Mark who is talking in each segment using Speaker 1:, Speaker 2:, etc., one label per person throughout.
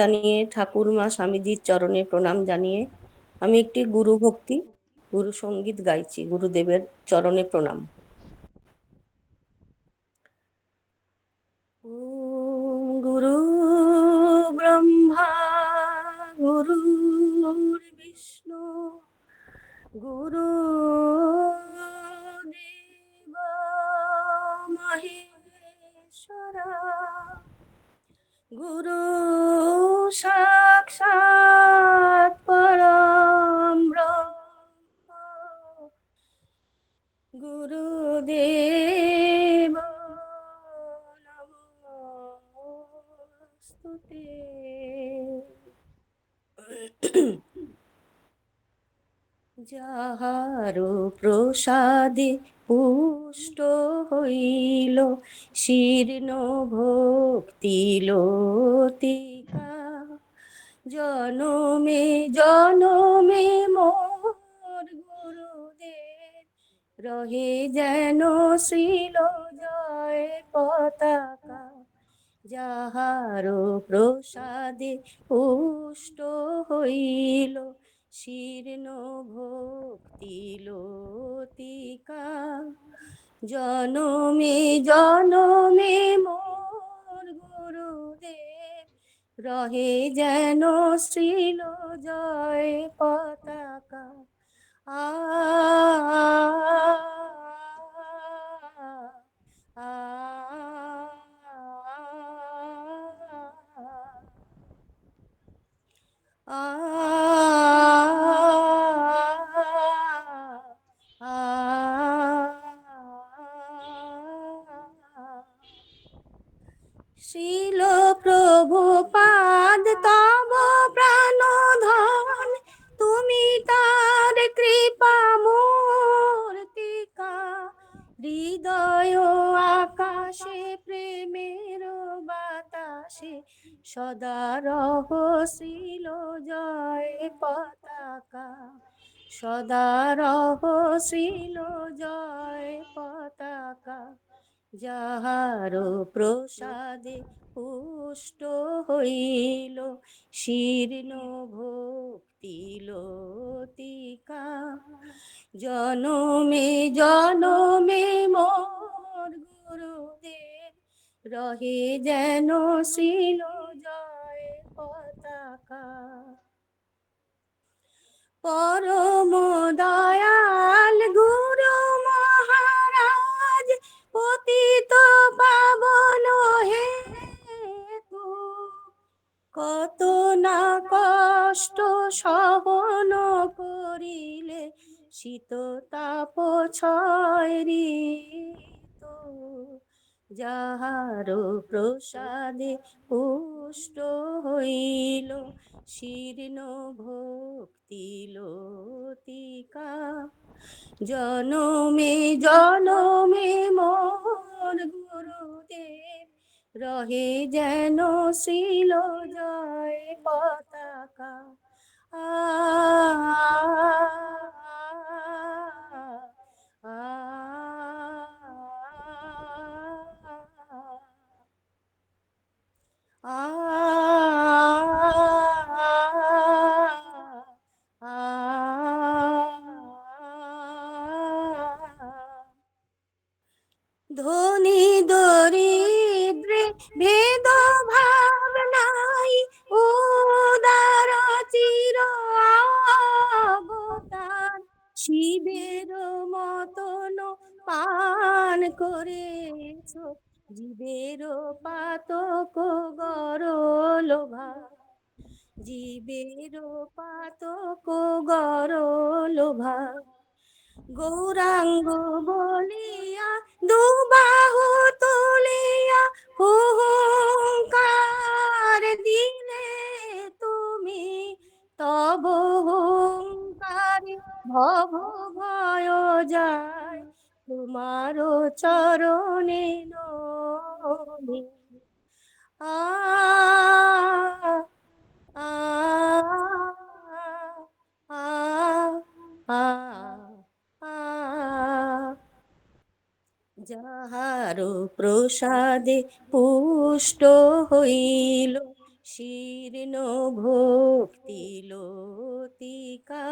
Speaker 1: জানিয়ে, ঠাকুরমা স্বামীজির চরণে প্রণাম জানিয়ে, আমি একটি গুরু ভক্তি, গুরু সংগীত গাইছি। গুরুদেবের চরণে প্রণাম। গুরু ব্রহ্মা, গুরু বিষ্ণু, গুরু দেব মহেশ্বরা, গুরু যাহারো প্রসাদে পুষ্ট হইল, শীর্ণ ভক্তি লতিকা জনমে জনমে মোর গুরুদেব, রহে যেন শ্রীল জয় পতাকা। যাহারো প্রসাদে পুষ্ট হইল শীর্ণ ভক্তি লতিকা। জনমে জনমে মোর গুরুদেব রহে যেন শ্রীল জয় পতাকা। আ শিল প্রভু পাদ, তব প্রাণ ধন তুমি তার কৃপা মূর্তিকা। হৃদয় আকাশে প্রেমের বাতাসে সদা রহশীল জয় পতাকা। সদা রহশীল জয় পতাকা। যাহার প্রসাদে পুষ্ট হইল, শীর্ণ ভক্তি লতিকা। জনমে জনমে মোর গুরুদেব, রহে যেন শিল জয় পতাকা। পরম সহন করিলে শীত তাপ ছয় ঋতু। যাহার প্রসাদে পুষ্ট হইল, শীর্ণ ভক্তি লতিকা। জনমে জনমে মোর গুরুদেব, রহে যেন শিল জয় পতাকা। ধনী করেছ? জীবের পাতক গরলোভা। জীবের পাতক গরলোভা। গৌরাঙ্গ বলিয়া দুবাহু তুলিয়া চরণে নমি আ প্রসাদে পুষ্ট হইল শীর্ণ ভক্তি লতিকা।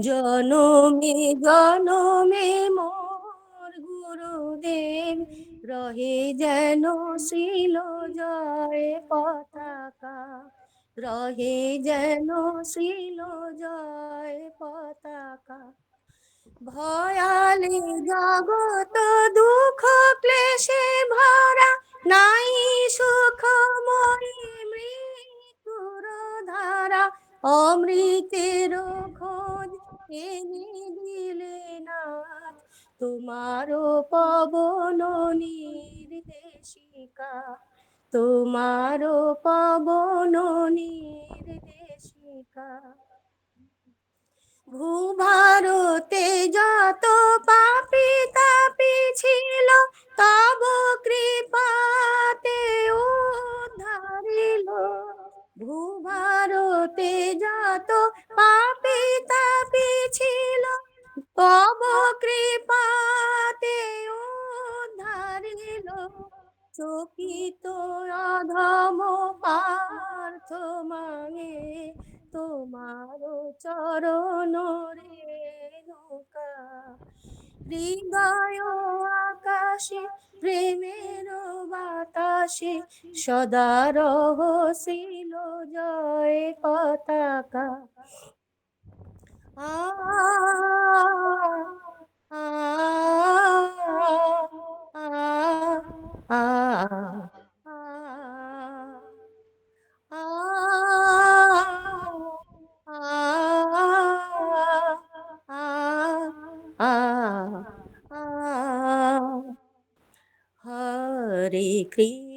Speaker 1: জনমে জনমে মোর গুরুদেব রহে যেন শিল জয় পতাকা। রহে যেন শিল জয় পতাকা। ভয়ালে জগত দুঃখ ক্লেশে ভরা, নাই সুখময়ী মৃত্যুর ধারা। অমৃতের খোঁজ এনে দিলে নাথ তোমারও পবন নির্দেশিকা তোমারও পবন নির্দেশিকা। ভূভারতে তব কৃপাতে উদ্ধারিল চকিত অধম পার্থ মাঙে, তোমার চরণ রেণুকা হৃদয় আকাশে, প্রেমের বাতাসে, সদা রহসিল জয় পতাকা। আ আ আ আ আ হরে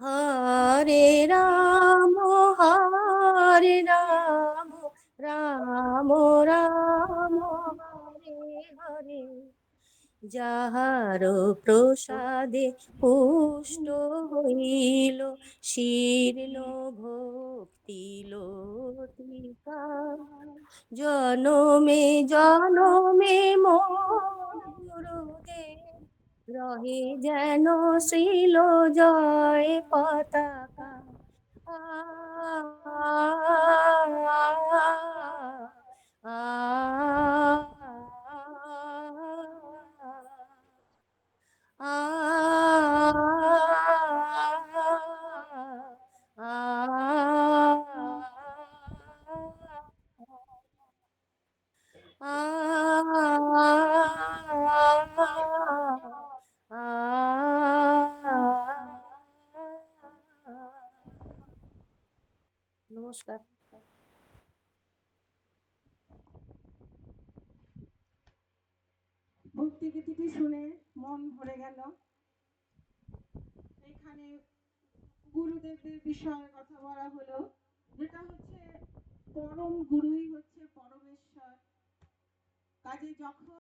Speaker 1: হরে রাম হরে রাম রাম রাম, হরে হরে। যাহার প্রসাদে পুষ্ট হইল, শীর্ণ ভক্তি লতিকা জনমে জনমে মোরুদেব রহে যেন শ্রীল জয় পতাকা। নমস্কার
Speaker 2: ভক্তিগীতিটি শুনে মন ভরে গেল। এখানে গুরুদেবদের বিষয়ে কথা বলা হলো। যেটা হচ্ছে পরম গুরুই হচ্ছে পরমেশ্বর। কাজে যখন